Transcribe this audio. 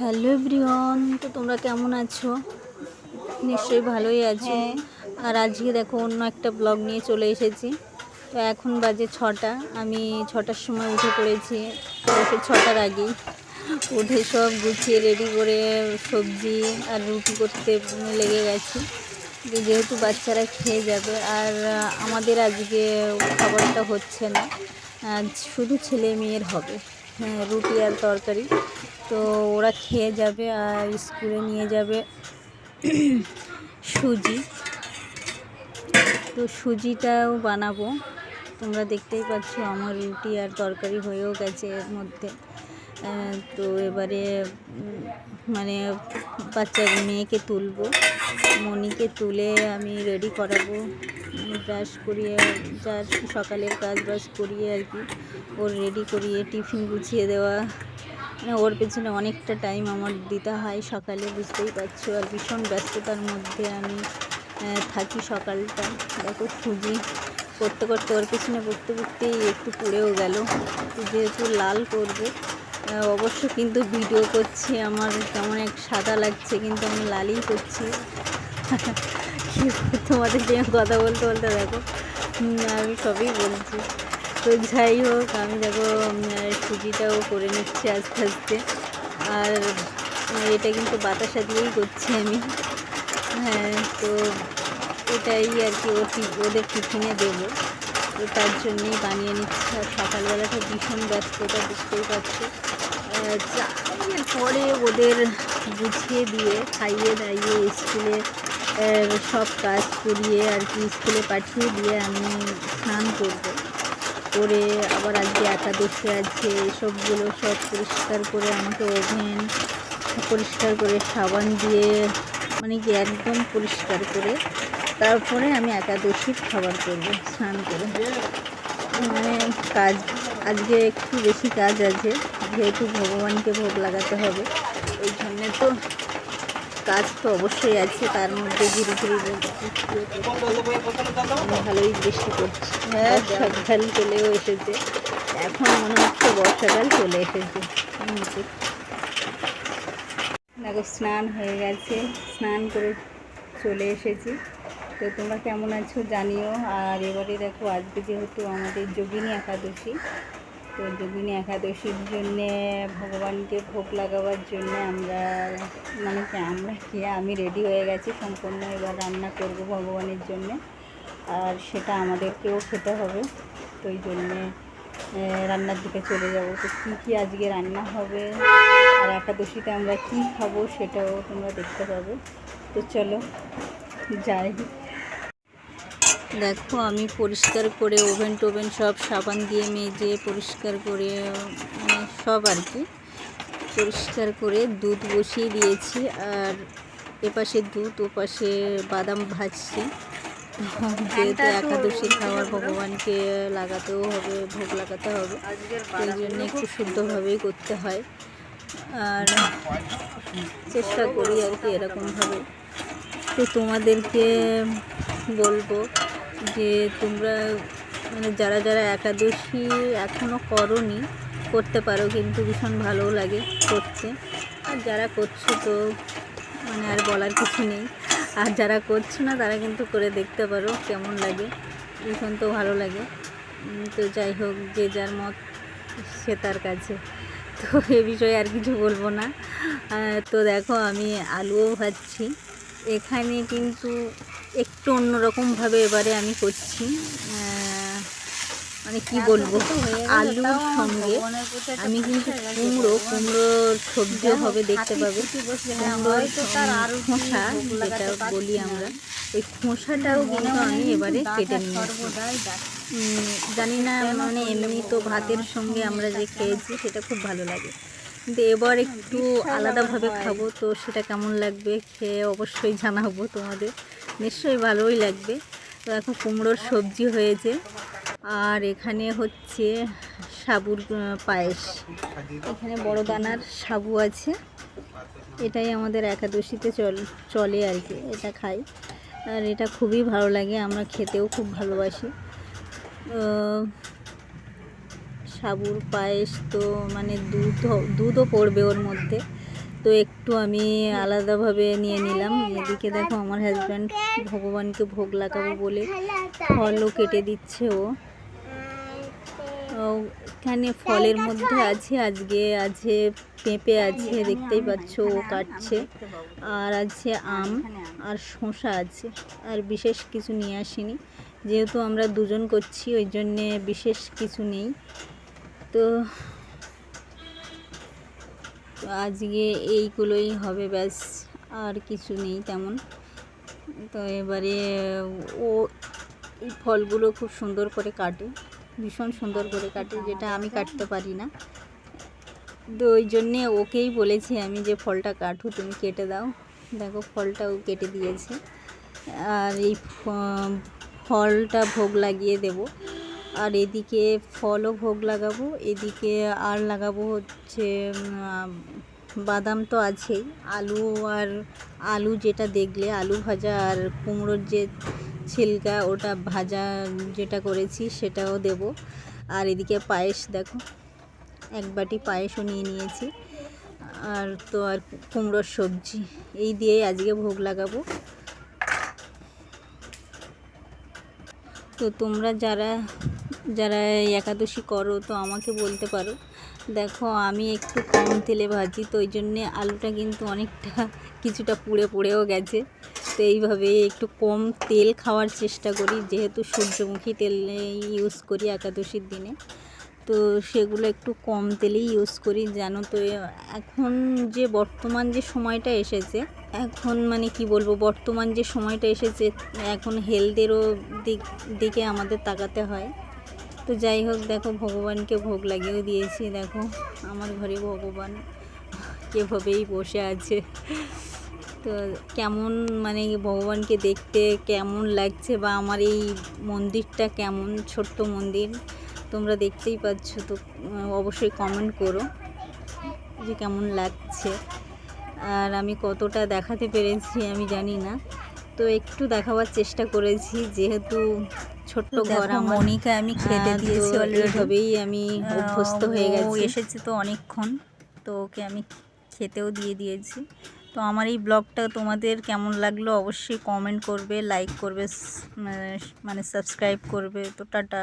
Hello everyone তো তোমরা কেমন আছো? নিশ্চয়ই ভালোই আছো। হ্যাঁ। আর আজকে দেখো অন্য একটা ব্লগ নিয়ে চলে এসেছি। তো এখন বাজে ছটা আমি ছটার সময় উঠে পড়েছি। ছটার আগেই উঠে সব গুছিয়ে রেডি করে সবজি আর রুটি করতে লেগে গেছি। যে যেহেতু বাচ্চারা খেয়ে যাবে আর আমাদের আজকে খাবারটা হচ্ছে না। আজ শুধু ছেলে মেয়ের হবে। হ্যাঁ রুটি আর তরকারি। তো ওরা খেয়ে যাবে আর স্কুলে নিয়ে যাবে সুজি। তো সুজিটাও বানাবো। তোমরা দেখতেই পাচ্ছ আমার রুটি আর তরকারি হয়েও গেছে এর মধ্যে। তো এবারে মানে বাচ্চা মেয়েকে তুলবো। মনিকে তুলে আমি রেডি করাবো। ব্রাশ করিয়ে, যার সকালের কাজ বাজ করিয়ে আর কি, ওর রেডি করিয়ে টিফিন গুছিয়ে দেওয়া। ওর পেছনে অনেকটা টাইম আমার দিতে হয় সকালে, বুঝতেই পারছ। আর ভীষণ ব্যস্ততার মধ্যে আমি থাকি সকালটা। দেখো, সুজি করতে করতে ওর পেছনে পড়তে পড়তেই একটু পড়েও গেল। যেহেতু লাল করব অবশ্য কিন্তু ভিডিও করছি। আমার কেমন এক সাদা লাগছে, কিন্তু আমি লালই করছি। তোমাদের যে কথা বলতে বলতে দেখো আমি সবই বলছি। তো যাই হোক, আমি দেখো সুজিটাও করে নিচ্ছে আস্তে আস্তে। আর এটা কিন্তু বাতাসা দিয়েই করছি আমি। হ্যাঁ তো এটাই আর কি ওদের টিফিনে দেবো। তো তার জন্যই বানিয়ে নিচ্ছি। আর সকালবেলাটা ভীষণ ব্যস্ততা, বুঝতেই পারছ। চায়ের পরে ওদের গুছিয়ে দিয়ে, খাইয়ে দাইয়ে স্কুলে সব কাজ করিয়ে আর কি স্কুলে পাঠিয়ে দিয়ে আমি স্নান করব। করে আবার আজকে একাদশী আছে এসবগুলো সব পরিষ্কার করে আমাকে ওভেন পরিষ্কার করে সাবান দিয়ে মানে কি একদম পরিষ্কার করে তারপরে আমি একাদশীর খাবার করব, স্নান করে। মানে কাজ, আজকে একটু বেশি কাজ আছে, যেহেতু ভগবানকে ভোগ লাগাতে হবে, ওই জন্যে তো কাজ তো অবশ্যই আছে তার মধ্যে ধীরে ধীরে ভালোই বৃষ্টি করছে হ্যাঁ। বর্ষাকাল চলেও এসেছে। এখন মনে হচ্ছে বর্ষাকাল চলে এসেছে। দেখো স্নান হয়ে গেছে। স্নান করে চলে এসেছি। তো তোমরা কেমন আছো জানিও। আর এবারে দেখো আজকে যেহেতু আমাদের যোগিনী একাদশী তো যোগিনী একাদশীর জন্যে ভগবানকে ভোগ লাগাবার জন্য আমরা মানে কি, আমরা কি, আমি রেডি হয়ে গেছি সম্পূর্ণ এবার রান্না করব ভগবানের জন্যে। আর সেটা আমাদেরকেও খেতে হবে, তো ওই জন্যে রান্নার দিকে চলে যাব। তো কী কী আজকে রান্না হবে আর একাদশীতে আমরা কী খাব সেটাও তোমরা দেখতে পাবে। তো চলো, যাই। দেখো আমি পরিষ্কার করে ওভেন টোভেন সব সাবান দিয়ে মেজে পরিষ্কার করে মানে সব আর কি পরিষ্কার করে দুধ বসিয়ে দিয়েছি আর এপাশে দুধ ওপাশে বাদাম ভাজছি। যেহেতু একাদশী খাওয়ার ভগবানকে লাগাতেও হবে ভোগ লাগাতে হবে। সেই জন্য একটু শুদ্ধভাবেই করতে হয়। আর চেষ্টা করি আর কি এরকমভাবে তো তোমাদেরকে বলব যে তোমরা মানে যারা যারা একাদশী এখনও করনি, করতে পারো কিন্তু ভীষণ ভালোও লাগে করতে। আর যারা করছ তো মানে আর বলার কিছু নেই। আর যারা করছ না, তারা কিন্তু করে দেখতে পারো কেমন লাগে। ভীষণ তো ভালো লাগে। তো যাই হোক, যে যার মত, সে তার কাছে। তো এ বিষয়ে আর কিছু বলব না। তো দেখো, আমি আলুও ভাজছি। এখানে কিন্তু একটু অন্যরকমভাবে এবারে আমি করছি। মানে কি বলব? আলুর সঙ্গে। আমি কিন্তু কুমড়ো কুমড়োর সবজিও হবে দেখতে পাবে। কুমড়োর খোসা যেটা বলি আমরা। ওই খোসাটাও কিন্তু আমি এবারে কেটে নিয়েছি। জানি না মানে এমনি তো ভাতের সঙ্গে আমরা যে খেয়েছি সেটা খুব ভালো লাগে। কিন্তু এবার একটু আলাদাভাবে খাব তো সেটা কেমন লাগবে খেয়ে অবশ্যই জানাব তোমাদের। নিশ্চয়ই ভালোই লাগবে। তো এখন কুমড়োর সবজি হয়েছে। আর এখানে হচ্ছে সাবুর পায়েস। এখানে বড় দানার সাবু আছে। এটাই আমাদের একাদশীতে চল, চলে আর কি, এটা খাই। আর এটা খুবই ভালো লাগে, আমরা খেতেও খুব ভালোবাসি। সাবুর পায়েস তো মানে দুধ দুধও পড়বে ওর মধ্যে। তো একটু আমি আলাদাভাবে নিয়ে নিলাম। এদিকে দেখো আমার হাজব্যান্ড ভগবানকে ভোগ লাগাবো বলে ফলও কেটে দিচ্ছে ও এখানে ফলের মধ্যে আছে, আজকে আছে, পেঁপে আছে, দেখতেই পাচ্ছ ও কাটছে। আর আছে আম আর শসা আছে, আর বিশেষ কিছু নিয়ে আসিনি। যেহেতু আমরা দুজন করছি, ওই জন্যে বিশেষ কিছু নেই। তো তো আজকে এইগুলোই হবে, ব্যাস, আর কিছু নেই তেমন। তো এবারে, ও, এই ফলগুলো খুব সুন্দর করে কাটে, ভীষণ সুন্দর করে কাটে, যেটা আমি কাটতে পারি না। তো ওই জন্যে ওকেই বলেছি আমি যে ফলটা কাটো, তুমি কেটে দাও। দেখো ফলটাও কেটে দিয়েছে। আর এই ফলটা ভোগ লাগিয়ে দেব। আর এদিকে ফলও ভোগ লাগাবো, এদিকে আর লাগাবো হচ্ছে বাদাম তো আছেই। আলু আর আলু যেটা দেখলে, আলু ভাজা আর কুমড়োর যে ছিলকা, ওটা ভাজা যেটা করেছি সেটাও দেব। আর এদিকে পায়েস দেখো, এক বাটি পায়েসও নিয়ে নিয়েছি। আর তো আর কুমড়োর সবজি, এই দিয়েই আজকে ভোগ লাগাবো। তো তোমরা যারা যারা একাদশী করো, তো আমাকে বলতে পারো। দেখো, আমি একটু কম তেলে ভাজি, তো ওই জন্যে আলুটা কিন্তু অনেকটা, কিছুটা পুড়ে পুড়েও গেছে। তো এইভাবে একটু কম তেল খাওয়ার চেষ্টা করি, যেহেতু সূর্যমুখী তেল ইউজ করি একাদশীর দিনে। তো সেগুলো একটু কম তেলেই ইউজ করি জানো তো এখন যে বর্তমান যে সময়টা এসেছে, এখন মানে কি বলব, বর্তমান যে সময়টা এসেছে, এখন হেলথেরও দিক, দিকে আমাদের তাকাতে হয়। তো যাই হোক, দেখো ভগবানকে ভোগ লাগিয়েও দিয়েছি, দেখো আমার ঘরে ভগবান এভাবেই বসে আছে। তো কেমন মানে ভগবানকে দেখতে কেমন লাগছে বা আমার এই মন্দিরটা কেমন, ছোট্ট মন্দির, তোমরা দেখতেই পাচ্ছ, তো অবশ্যই কমেন্ট করো যে কেমন লাগছে। আর আমি কতটা দেখাতে পেরেছি আমি জানি না। তো একটু দেখাবার চেষ্টা করেছি, যেহেতু ছোট্ট ঘর মনিকা আমি খেতে দিয়েছি অলরেডি আমি অভ্যস্ত হয়ে গেছি। এসেছে তো অনেকক্ষণ তো ওকে আমি খেতেও দিয়ে দিয়েছি। তো আমার এই ব্লগটা তোমাদের কেমন লাগল অবশ্যই কমেন্ট করবে লাইক করবে মানে- মানে সাবস্ক্রাইব করবে। তো টাটা।